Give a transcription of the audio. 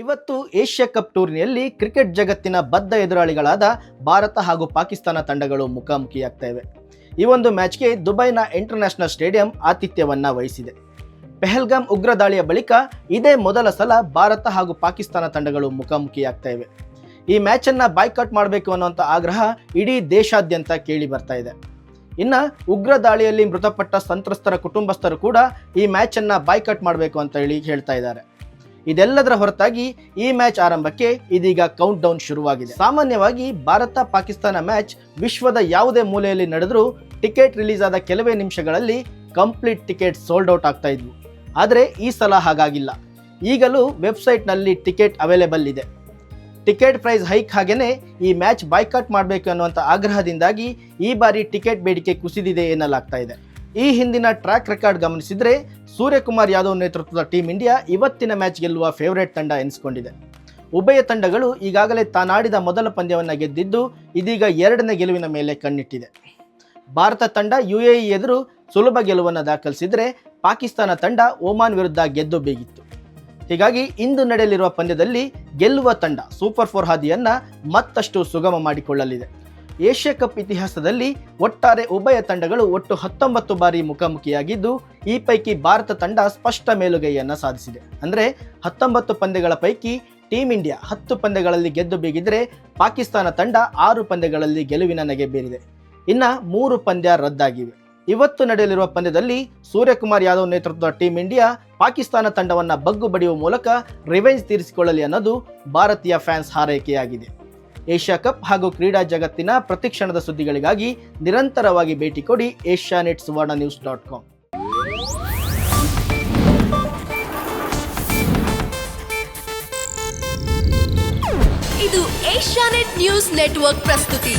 ಇವತ್ತು Asia cup ಟೂರ್ನಿಯಲ್ಲಿ cricket ಜಗತ್ತಿನ ಬದ್ಧ ಎದುರಾಳಿಗಳಾದ ಭಾರತ ಹಾಗೂ ಪಾಕಿಸ್ತಾನ ತಂಡಗಳು ಮುಖಾಮುಖಿಯಾಗ್ತಾ ಇವೆ. ಈ ಒಂದು ಮ್ಯಾಚ್ಗೆ ದುಬೈನ ಇಂಟರ್ನ್ಯಾಷನಲ್ ಸ್ಟೇಡಿಯಂ ಆತಿಥ್ಯವನ್ನು ವಹಿಸಿದೆ. ಪೆಹಲ್ಗಾಮ್ ಉಗ್ರ ದಾಳಿಯ ಬಳಿಕ ಇದೇ ಮೊದಲ ಸಲ ಭಾರತ ಹಾಗೂ ಪಾಕಿಸ್ತಾನ ತಂಡಗಳು ಮುಖಾಮುಖಿಯಾಗ್ತಾ ಇವೆ. ಈ ಮ್ಯಾಚನ್ನು ಬಾಯ್ಕಾಟ್ ಮಾಡಬೇಕು ಅನ್ನುವಂಥ ಆಗ್ರಹ ಇಡೀ ದೇಶಾದ್ಯಂತ ಕೇಳಿ ಬರ್ತಾ ಇದೆ. ಇನ್ನು ಉಗ್ರ ದಾಳಿಯಲ್ಲಿ ಮೃತಪಟ್ಟ ಸಂತ್ರಸ್ತರ ಕುಟುಂಬಸ್ಥರು ಕೂಡ ಈ ಮ್ಯಾಚನ್ನು ಬಾಯ್ಕಾಟ್ ಮಾಡಬೇಕು ಅಂತ ಹೇಳಿ ಹೇಳ್ತಾ ಇದ್ದಾರೆ. ಇದೆಲ್ಲದರ ಹೊರತಾಗಿ ಈ ಮ್ಯಾಚ್ ಆರಂಭಕ್ಕೆ ಇದೀಗ ಕೌಂಟ್ ಡೌನ್ ಶುರುವಾಗಿದೆ. ಸಾಮಾನ್ಯವಾಗಿ ಭಾರತ ಪಾಕಿಸ್ತಾನ ಮ್ಯಾಚ್ ವಿಶ್ವದ ಯಾವುದೇ ಮೂಲೆಯಲ್ಲಿ ನಡೆದರೂ ಟಿಕೆಟ್ ರಿಲೀಸ್ ಆದ ಕೆಲವೇ ನಿಮಿಷಗಳಲ್ಲಿ ಕಂಪ್ಲೀಟ್ ಟಿಕೆಟ್ ಸೋಲ್ಡ್ ಔಟ್ ಆಗ್ತಾ ಇದ್ವು. ಆದರೆ ಈ ಸಲ ಹಾಗಾಗಿಲ್ಲ. ಈಗಲೂ ವೆಬ್ಸೈಟ್ನಲ್ಲಿ ಟಿಕೆಟ್ ಅವೈಲೇಬಲ್ ಇದೆ. ಟಿಕೆಟ್ ಪ್ರೈಸ್ ಹೈಕ್ ಹಾಗೇನೆ ಈ ಮ್ಯಾಚ್ ಬಾಯ್ಕಾಟ್ ಮಾಡಬೇಕು ಅನ್ನುವಂಥ ಆಗ್ರಹದಿಂದಾಗಿ ಈ ಬಾರಿ ಟಿಕೆಟ್ ಬೇಡಿಕೆ ಕುಸಿದಿದೆ ಎನ್ನಲಾಗ್ತಾ ಇದೆ. ಈ ಹಿಂದಿನ ಟ್ರ್ಯಾಕ್ ರೆಕಾರ್ಡ್ ಗಮನಿಸಿದರೆ ಸೂರ್ಯಕುಮಾರ್ ಯಾದವ್ ನೇತೃತ್ವದ ಟೀಂ ಇಂಡಿಯಾ ಇವತ್ತಿನ ಮ್ಯಾಚ್ ಗೆಲ್ಲುವ ಫೇವರೇಟ್ ತಂಡ ಎನಿಸಿಕೊಂಡಿದೆ. ಉಭಯ ತಂಡಗಳು ಈಗಾಗಲೇ ತಾನಾಡಿದ ಮೊದಲ ಪಂದ್ಯವನ್ನು ಗೆದ್ದಿದ್ದು ಇದೀಗ ಎರಡನೇ ಗೆಲುವಿನ ಮೇಲೆ ಕಣ್ಣಿಟ್ಟಿದೆ. ಭಾರತ ತಂಡ ಯು ಎ ಇ ಎದುರು ಸುಲಭ ಗೆಲುವನ್ನು ದಾಖಲಿಸಿದರೆ ಪಾಕಿಸ್ತಾನ ತಂಡ ಓಮಾನ್ ವಿರುದ್ಧ ಗೆದ್ದು ಬೀಗಿತ್ತು. ಹೀಗಾಗಿ ಇಂದು ನಡೆಯಲಿರುವ ಪಂದ್ಯದಲ್ಲಿ ಗೆಲ್ಲುವ ತಂಡ ಸೂಪರ್ ಫೋರ್ ಹಾದಿಯನ್ನು ಮತ್ತಷ್ಟು ಸುಗಮ ಮಾಡಿಕೊಳ್ಳಲಿದೆ. ಏಷ್ಯಾ ಕಪ್ ಇತಿಹಾಸದಲ್ಲಿ ಒಟ್ಟಾರೆ ಉಭಯ ತಂಡಗಳು ಒಟ್ಟು ಹತ್ತೊಂಬತ್ತು ಬಾರಿ ಮುಖಾಮುಖಿಯಾಗಿದ್ದು, ಈ ಪೈಕಿ ಭಾರತ ತಂಡ ಸ್ಪಷ್ಟ ಮೇಲುಗೈಯನ್ನು ಸಾಧಿಸಿದೆ. ಅಂದರೆ ಹತ್ತೊಂಬತ್ತು ಪಂದ್ಯಗಳ ಪೈಕಿ ಟೀಂ ಇಂಡಿಯಾ ಹತ್ತು ಪಂದ್ಯಗಳಲ್ಲಿ ಗೆದ್ದು ಬೀಗಿದ್ರೆ ಪಾಕಿಸ್ತಾನ ತಂಡ ಆರು ಪಂದ್ಯಗಳಲ್ಲಿ ಗೆಲುವಿನ ನಗೆ ಬೀರಿದೆ. ಇನ್ನ ಮೂರು ಪಂದ್ಯ ರದ್ದಾಗಿವೆ. ಇವತ್ತು ನಡೆಯಲಿರುವ ಪಂದ್ಯದಲ್ಲಿ ಸೂರ್ಯಕುಮಾರ್ ಯಾದವ್ ನೇತೃತ್ವದ ಟೀಂ ಇಂಡಿಯಾ ಪಾಕಿಸ್ತಾನ ತಂಡವನ್ನ ಬಗ್ಗು ಬಡಿಯುವ ಮೂಲಕ ರಿವೆಂಜ್ ತೀರಿಸಿಕೊಳ್ಳಲಿ ಅನ್ನೋದು ಭಾರತೀಯ ಫ್ಯಾನ್ಸ್ ಹಾರೈಕೆಯಾಗಿದೆ. ಏಷ್ಯಾ ಕಪ್ ಹಾಗೂ ಕ್ರೀಡಾ ಜಗತ್ತಿನ ಪ್ರತಿಕ್ಷಣದ ಸುದ್ದಿಗಳಿಗಾಗಿ ನಿರಂತರವಾಗಿ ಭೇಟಿ ಕೊಡಿ Asianet Suvarna news dot com. ಇದು ಏಷ್ಯಾನೆಟ್ ನ್ಯೂಸ್ ನೆಟ್ವರ್ಕ್ ಪ್ರಸ್ತುತಿ.